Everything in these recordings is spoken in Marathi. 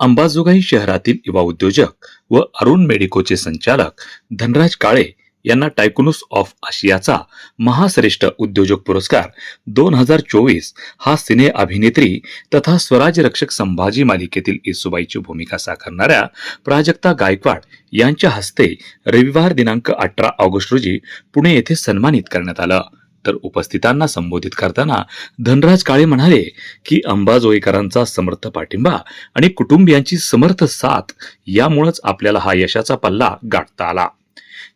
अंबाजोगाई शहरातील युवा उद्योजक व अरुण मेडिकोचे संचालक धनराज काळे यांना टायकुनुस ऑफ आशियाचा महाश्रेष्ठ उद्योजक पुरस्कार दोन हजार चोवीस हा सिने अभिनेत्री तथा स्वराज रक्षक संभाजी मालिकेतील येसुबाईची भूमिका साकारणाऱ्या प्राजक्ता गायकवाड यांच्या हस्ते रविवार दिनांक अठरा ऑगस्ट रोजी पुणे येथे सन्मानित करण्यात आलं. तर उपस्थितांना संबोधित करताना धनराज काळे म्हणाले की अंबाजोईकरांचा समर्थ पाठिंबा आणि कुटुंबियांची समर्थ साथ यामुळेच आपल्याला हा यशाचा पल्ला गाठता आला.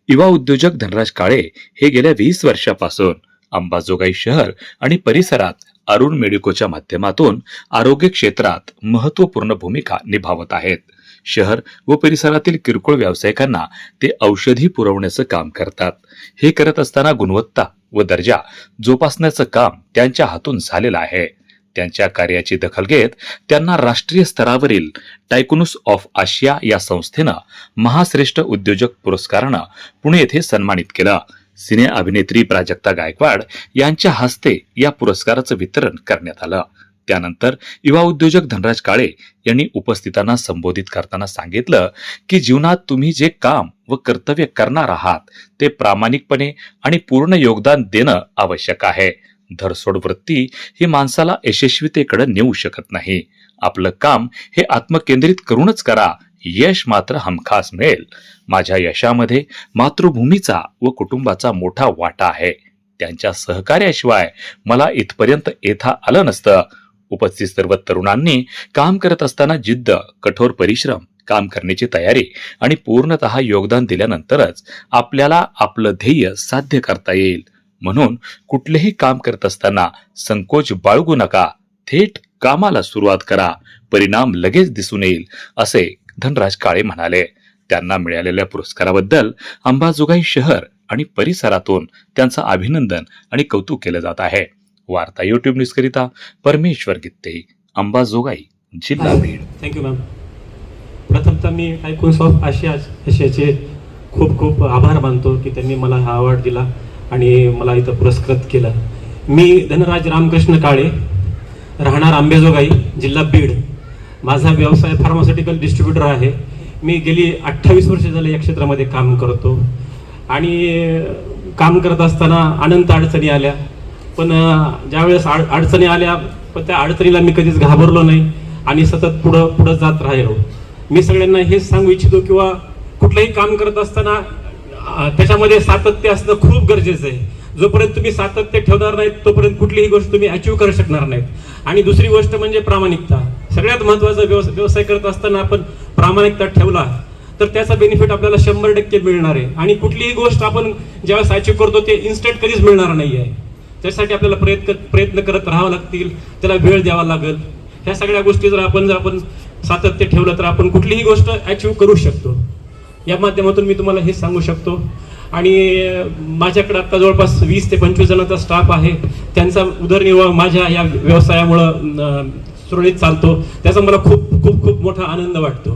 युवा उद्योजक धनराज काळे हे गेल्या वीस वर्षापासून अंबाजोगाई शहर आणि परिसरात अरुण मेडिकोच्या माध्यमातून आरोग्य क्षेत्रात महत्त्वपूर्ण भूमिका निभावत आहेत. शहर व परिसरातील किरकोळ व्यावसायिकांना ते औषधी पुरवण्याचं काम करतात. हे करत असताना गुणवत्ता व दर्जा जोपासण्याचं काम त्यांच्या हातून झालेलं आहे. त्यांच्या कार्याची दखल घेत त्यांना राष्ट्रीय स्तरावरील टायकुनुस ऑफ आशिया या संस्थेनं महाश्रेष्ठ उद्योजक पुरस्कारानं पुणे येथे सन्मानित केलं. सिने अभिनेत्री प्राजक्ता गायकवाड यांच्या हस्ते या पुरस्काराचं वितरण करण्यात आलं. त्यानंतर युवा उद्योजक धनराज काळे यांनी उपस्थितांना संबोधित करताना सांगितलं की जीवनात तुम्ही जे काम व कर्तव्य करणार आहात ते प्रामाणिकपणे आणि पूर्ण योगदान देणं आवश्यक आहे. धरसोड वृत्ती ही माणसाला यशस्वीतेकडे नेऊ शकत नाही. आपलं काम हे आत्मकेंद्रित करूनच करा. यश मात्र हमखास मिळेल. माझ्या यशामध्ये मातृभूमीचा व कुटुंबाचा मोठा वाटा आहे. त्यांच्या सहकार्याशिवाय मला इथपर्यंत येथा आलं नसतं. उपस्थित सर्व तरुणांनी काम करत असताना जिद्द कठोर परिश्रम काम करण्याची तयारी आणि पूर्णतः योगदान दिल्यानंतरच आपल्याला आपलं ध्येय साध्य करता येईल. म्हणून कुठलेही काम करत असताना संकोच बाळगू नका. थेट कामाला सुरुवात करा. परिणाम लगेच दिसून येईल असे धनराज काळे म्हणाले. त्यांना मिळालेल्या पुरस्काराबद्दल अंबाजोगाई शहर आणि परिसरातून त्यांचं अभिनंदन आणि कौतुक केलं जात आहे. वार्ता युट्यूब न्यूज करिता परमेश्वर गित्ते अंबाजोगाई जिल्हा बीड. थँक्यू मॅम प्रथमतः मी आयकून ऑफ आशिया आशियाचे खूप खूप आभार मानतो की त्यांनी मला हा अवॉर्ड दिला आणि मला इथं पुरस्कृत केलं. मी धनराज रामकृष्ण काळे राहणार आंबेजोगाई जिल्हा बीड. माझा व्यवसाय फार्मास्युटिकल डिस्ट्रीब्युटर आहे. मी गेली अठ्ठावीस वर्ष झाले या क्षेत्रामध्ये काम करतो. आणि काम करत असताना अनंत अडचणी आल्या. पण ज्यावेळेस अड अडचणी आल्या पण त्या अडचणीला मी कधीच घाबरलो नाही आणि सतत पुढं पुढं जात राहिलो. मी सगळ्यांना हेच सांगू इच्छितो किंवा कुठलंही काम करत असताना त्याच्यामध्ये सातत्य असणं खूप गरजेचं आहे. जोपर्यंत तुम्ही सातत्य ठेवणार नाहीत तोपर्यंत कुठलीही गोष्ट तुम्ही अचीव करू शकणार नाहीत. आणि दुसरी गोष्ट म्हणजे प्रामाणिकता. सगळ्यात महत्त्वाचा व्यवसाय व्यवसाय करत असताना आपण प्रामाणिकता ठेवला तर त्याचा बेनिफिट आपल्याला शंभर टक्के मिळणार आहे. आणि कुठलीही गोष्ट आपण ज्यावेळेस अचीव करतो ते इन्स्टंट कधीच मिळणार नाही आहे त्यासाठी आपल्याला प्रयत्न प्रयत्न करत राहावं लागतील. त्याला वेळ द्यावा लागेल. ह्या सगळ्या गोष्टी जर आपण जर आपण सातत्य ठेवलं तर आपण कुठलीही गोष्ट अचीव करू शकतो. या माध्यमातून मी तुम्हाला हे सांगू शकतो. आणि माझ्याकडे आता जवळपास वीस ते पंचवीस जणांचा स्टाफ आहे. त्यांचा उदरनिर्वाह माझ्या या व्यवसायामुळं सुरळीत चालतो. त्याचा मला खूप खूप खूप मोठा आनंद वाटतो.